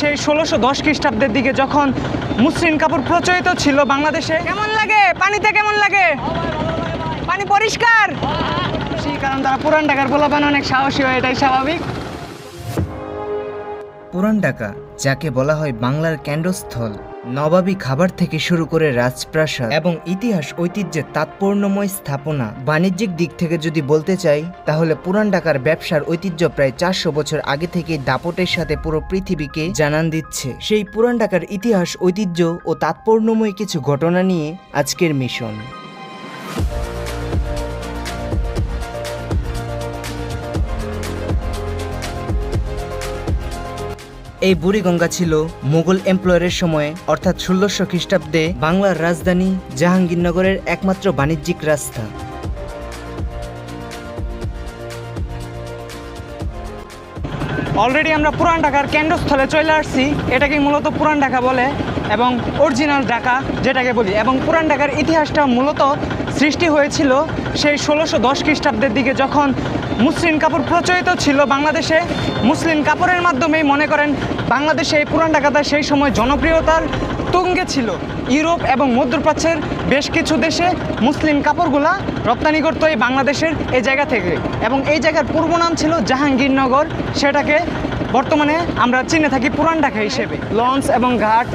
সেই ষোলোশো দশ খ্রিস্টাব্দের দিকে যখন মুসলিম কাপড় প্রচলিত ছিল বাংলাদেশে। কেমন লাগে? পানিতে কেমন লাগে? পানি পরিষ্কার? সেই কারণ তারা পুরান ঢাকার পোলাপান অনেক সাহসী হয় এটাই স্বাভাবিক। পুরান ঢাকা যাকে বলা হয় বাংলার কেন্দ্রস্থল। নবাবী খাবার থেকে শুরু করে রাজপ্রাসাদ এবং ইতিহাস ঐতিহ্যের তাৎপর্যময় স্থাপনা। বাণিজ্যিক দিক থেকে যদি বলতে চাই, তাহলে পুরান ঢাকার ব্যবসার ঐতিহ্য প্রায় চারশো বছর আগে থেকে দাপটের সাথে পুরো পৃথিবীকে জানান দিচ্ছে। সেই পুরান ঢাকার ইতিহাস, ঐতিহ্য ও তাৎপর্যময় কিছু ঘটনা নিয়ে আজকের মিশন। এই বুড়িগঙ্গা ছিল মুঘল এমপ্লয়ারের সময়ে, অর্থাৎ ষোলোশো খ্রিস্টাব্দে বাংলার রাজধানী জাহাঙ্গীরনগরের একমাত্র বাণিজ্যিক রাস্তা। অলরেডি আমরা পুরান ঢাকার কেন্দ্রস্থলে চলে আসছি এটাকে মূলত পুরান ঢাকা বলে, এবং অরিজিনাল ঢাকা যেটাকে বলি, এবং পুরান ঢাকার ইতিহাসটা মূলত সৃষ্টি হয়েছিল সেই ষোলোশো দশ খ্রিস্টাব্দের দিকে যখন মুসলিম কাপড় প্রচলিত ছিল বাংলাদেশে। মুসলিম কাপড়ের মাধ্যমেই মনে করেন বাংলাদেশে এই পুরান ঢাকাটা সেই সময় জনপ্রিয়তার তুঙ্গে ছিল। ইউরোপ এবং মধ্যপ্রাচ্যের বেশ কিছু দেশে মুসলিম কাপড়গুলা রপ্তানি করতো এই বাংলাদেশের এই জায়গা থেকে। এবং এই জায়গার পূর্ব নাম ছিল জাহাঙ্গীরনগর। সেটাকে বর্তমানে আমরা চিনে থাকি পুরান ঢাকা হিসেবে। লঞ্চ এবং ঘাট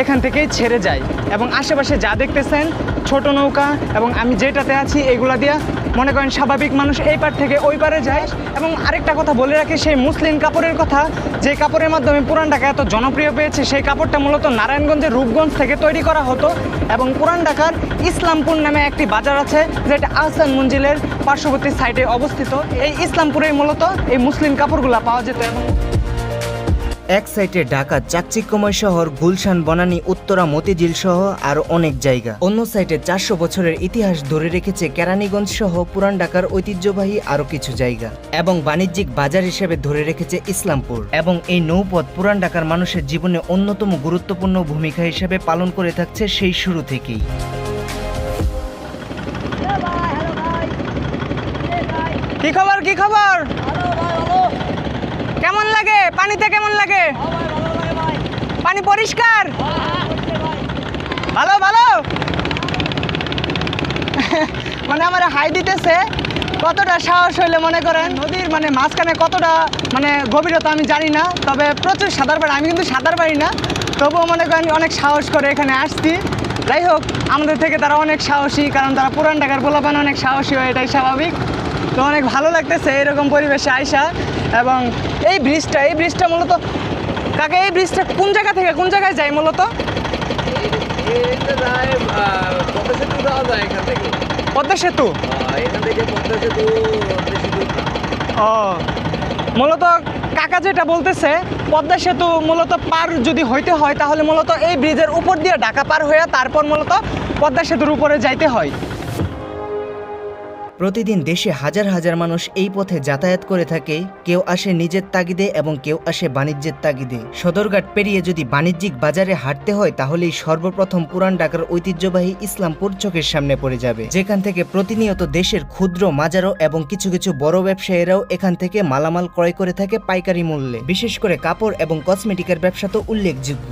এখান থেকেই ছেড়ে যায়। এবং আশেপাশে যা দেখতেছেন, ছোট নৌকা এবং আমি যেটাতে আছি, এগুলা দিয়া মনে করেন স্বাভাবিক মানুষ এই পার থেকে ওই পারে যায়। এবং আরেকটা কথা বলে রাখি, সেই মুসলিম কাপড়ের কথা, যে কাপড়ের মাধ্যমে পুরান ঢাকা এত জনপ্রিয় পেয়েছে, সেই কাপড়টা মূলত নারায়ণগঞ্জের রূপগঞ্জ থেকে তৈরি করা হতো এবং পুরান ঢাকার ইসলামপুর নামে একটি বাজার আছে, যেটা আহসান মঞ্জিলের পার্শ্ববর্তী সাইডে অবস্থিত। এই ইসলামপুরেই মূলত এই মুসলিম কাপড়গুলা পাওয়া যেত। এবং এক সাইডে ঢাকা, চাকচিক্যময় শহর, গুলশান, বনানী, উত্তরা, মতিঝিল সহ আরও অনেক জায়গা। অন্য সাইডে চারশো বছরের ইতিহাস ধরে রেখেছে কেরানীগঞ্জ সহ পুরান ঢাকার ঐতিহ্যবাহী আরও কিছু জায়গা এবং বাণিজ্যিক বাজার হিসেবে ধরে রেখেছে ইসলামপুর এবং এই নৌপথ পুরান ঢাকার মানুষের জীবনে অন্যতম গুরুত্বপূর্ণ ভূমিকা হিসেবে পালন করে থাকছে সেই শুরু থেকেই। কি খবর? কি খবর? কেমন লাগে? পানিতে কেমন লাগে? পানি পরিষ্কার? ভালো ভালো। মানে আমার হাই দিতেছে। কতটা সাহস হইলে মনে করেন? নদীর মানে মাঝখানে কতটা মানে গভীরতা আমি জানি না, তবে প্রচুর সাঁতার পারি আমি কিন্তু সাঁতার পারি না, তবুও মনে করেন অনেক সাহস করে এখানে আসছি। যাই হোক, আমাদের থেকে তারা অনেক সাহসী, কারণ তারা পুরান ঢাকার পোলাপান অনেক সাহসী হয়, এটাই স্বাভাবিক। তো অনেক ভালো লাগতেছে এরকম পরিবেশে আইসা। এবং এই ব্রিজটা এই ব্রিজটা মূলত কাকে, এই ব্রিজটা কোন জায়গা থেকে, কোন জায়গায় যায় মূলত? পদ্মা সেতু। ও, মূলত কাকা যেটা বলতেছে, পদ্মা সেতু মূলত পার যদি হইতে হয়, তাহলে মূলত এই ব্রিজের উপর দিয়ে ঢাকা পার হয়ে তারপর মূলত পদ্মা সেতুর উপরে যাইতে হয়। প্রতিদিন দেশে হাজার হাজার মানুষ এই পথে যাতায়াত করে থাকে। কেউ আসে নিজের তাগিদে এবং কেউ আসে বাণিজ্যের তাগিদে। সদরঘাট পেরিয়ে যদি বাণিজ্যিক বাজারে হাঁটতে হয়, তাহলেই সর্বপ্রথম পুরান ঢাকার ঐতিহ্যবাহী ইসলামপুর চোখের সামনে পড়ে যাবে। যেখান থেকে প্রতিনিয়ত দেশের ক্ষুদ্র মাজারো এবং কিছু কিছু বড় ব্যবসায়ীরাও এখান থেকে মালামাল ক্রয় করে থাকে পাইকারি মূল্যে। বিশেষ করে কাপড় এবং কসমেটিকের ব্যবসা তো উল্লেখযোগ্য।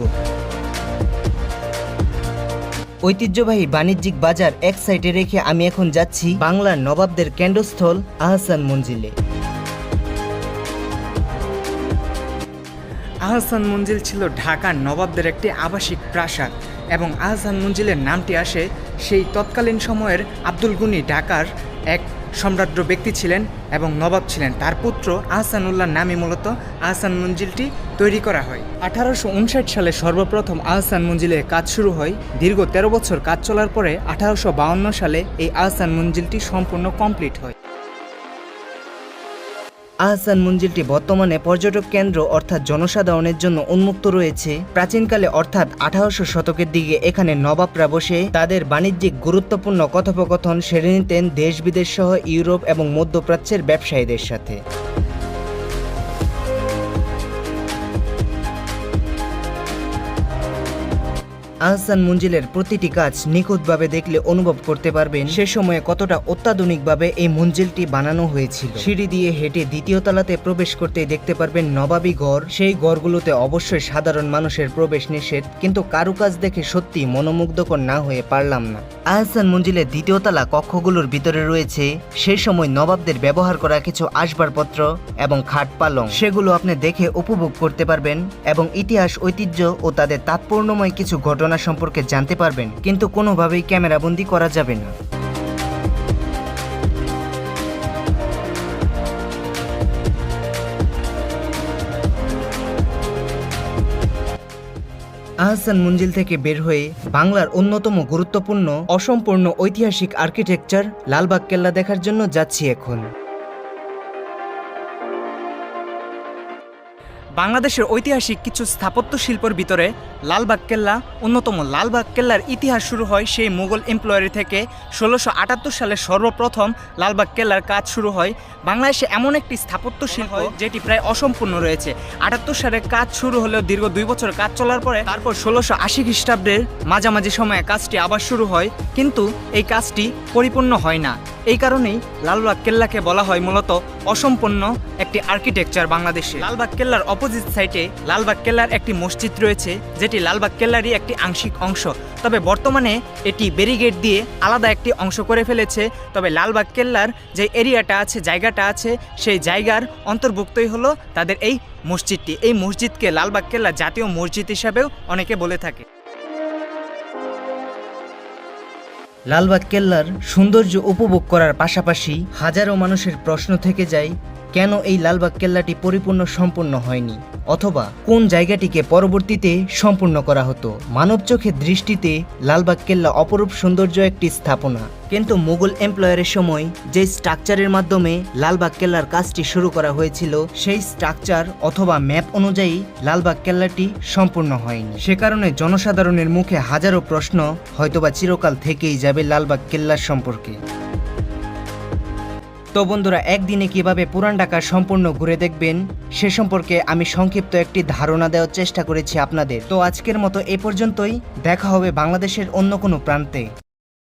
ঐতিহ্যবাহী বাণিজ্যিক বাজার এক সাইডে রেখে আমি এখন যাচ্ছি বাংলার নবাবদের কেন্দ্রস্থল আহসান মঞ্জিলে। আহসান মঞ্জিল ছিল ঢাকার নবাবদের একটি আবাসিক প্রাসাদ এবং আহসান মঞ্জিলের নামটি আসে সেই তৎকালীন সময়ের আব্দুল গুনি ঢাকার এক সম্রাজ্য ব্যক্তি ছিলেন এবং নবাব ছিলেন। তার পুত্র আহসানুল্লাহ নামে মূলত আহসান মঞ্জিলটি তৈরি করা হয়। আঠারোশো উনষাট সালে সর্বপ্রথম আহসান মঞ্জিলের কাজ শুরু হয়। দীর্ঘ তেরো বছর কাজ চলার পরে আঠারোশো সালে এই আহসান মঞ্জিলটি সম্পূর্ণ কমপ্লিট হয়। আহসান মঞ্জিলটি বর্তমানে পর্যটক কেন্দ্র অর্থাৎ জনসাধারণের জন্য উন্মুক্ত রয়েছে। প্রাচীনকালে অর্থাৎ আঠারোশো শতকের দিকে এখানে নবাবরা বসে তাদের বাণিজ্যিক গুরুত্বপূর্ণ কথোপকথন সেরে নিতেন দেশ বিদেশ সহ ইউরোপ এবং মধ্যপ্রাচ্যের ব্যবসায়ীদের সাথে। আহসান মঞ্জিলের প্রতিটি কাজ নিখুঁতভাবে দেখলে অনুভব করতে পারবেন সে সময়ে কতটা অত্যাধুনিকভাবে এই মঞ্জিলটি বানানো হয়েছিল। সিঁড়ি দিয়ে হেঁটে দ্বিতীয় তলাতে প্রবেশ করতে দেখতে পারবেন নবাবী ঘর সেই ঘরগুলোতে অবশ্যই সাধারণ মানুষের প্রবেশ নিষেধ, কিন্তু কারুকাজ দেখে সত্যি মনোমুগ্ধকর না হয়ে পারলাম না। আহসান মঞ্জিলের দ্বিতীয় তলা কক্ষগুলোর ভিতরে রয়েছে সেই সময় নবাবদের ব্যবহার করা কিছু আসবাবপত্র এবং খাট পালং। সেগুলো আপনি দেখে উপভোগ করতে পারবেন এবং ইতিহাস, ঐতিহ্য ও তাদের তাৎপর্যময় কিছু ঘটনা সম্পর্কে জানতে পারবেন, কিন্তু কোনোভাবেই ক্যামেরাবন্দি করা যাবে না। আহসান মঞ্জিল থেকে বের হয়ে বাংলার অন্যতম গুরুত্বপূর্ণ, অসম্পূর্ণ ঐতিহাসিক আর্কিটেকচার লালবাগ কেল্লা দেখার জন্য যাচ্ছি এখন। বাংলাদেশের ঐতিহাসিক কিছু স্থাপত্য শিল্পের ভিতরে লালবাগ কেল্লা, অন্যতম লালবাগ কেল্লার ইতিহাস শুরু হয় সেই মুঘল এমপ্লয়ারি থেকে ষোলোশো আটাত্তর সালে সর্বপ্রথম লালবাগ কেল্লার কাজ শুরু হয়। বাংলাদেশে এমন একটি স্থাপত্য শিল্প যেটি প্রায় অসম্পূর্ণ রয়েছে। আটাত্তর সালে কাজ শুরু হলেও দীর্ঘ দুই বছর কাজ চলার পরে তারপর ষোলোশো আশি খ্রিস্টাব্দের মাঝামাঝি সময়ে কাজটি আবার শুরু হয়, কিন্তু এই কাজটি পরিপূর্ণ হয় না। এই কারণেই লালবাগ কেল্লাকে বলা হয় মূলত অসম্পূর্ণ একটি আর্কিটেকচার বাংলাদেশে। লালবাগ কেল্লার অপোজিট সাইডে লালবাগ কেল্লার একটি মসজিদ রয়েছে, যেটি লালবাগ কেল্লারই একটি আংশিক অংশ। তবে বর্তমানে এটি ব্যারিগেড দিয়ে আলাদা একটি অংশ করে ফেলেছে। তবে লালবাগ কেল্লার যে এরিয়াটা আছে, জায়গাটা আছে, সেই জায়গার অন্তর্ভুক্তই হলো তাদের এই মসজিদটি। এই মসজিদকে লালবাগ কেল্লা জাতীয় মসজিদ হিসাবেও অনেকে বলে থাকে। লালবাগ কেল্লার সৌন্দর্য উপভোগ করার পাশাপাশি হাজারো মানুষের প্রশ্ন থেকে যায় কেন এই লালবাগ কেল্লাটি পরিপূর্ণ সম্পূর্ণ হয়নি? অথবা কোন জায়গাটিকে পরবর্তীতে সম্পূর্ণ করা হতো? মানব চোখের দৃষ্টিতে লালবাগ কেল্লা অপরূপ সৌন্দর্য একটি স্থাপনা। কিন্তু মুঘল এমপ্লয়ারের সময় যে স্ট্রাকচারের মাধ্যমে লালবাগ কেল্লার কাজটি শুরু করা হয়েছিল, সেই স্ট্রাকচার অথবা ম্যাপ অনুযায়ী লালবাগ কেল্লাটি সম্পূর্ণ হয়নি। সে কারণে জনসাধারণের মুখে হাজারো প্রশ্ন হয়তোবা চিরকাল থেকেই যাবে লালবাগ কেল্লার সম্পর্কে। তো বন্ধুরা, একদিনে কীভাবে পুরান ঢাকা সম্পূর্ণ ঘুরে দেখবেন, সে সম্পর্কে আমি সংক্ষিপ্ত একটি ধারণা দেওয়ার চেষ্টা করেছি আপনাদের। তো আজকের মতো এ পর্যন্তই, দেখা হবে বাংলাদেশের অন্য কোনো প্রান্তে।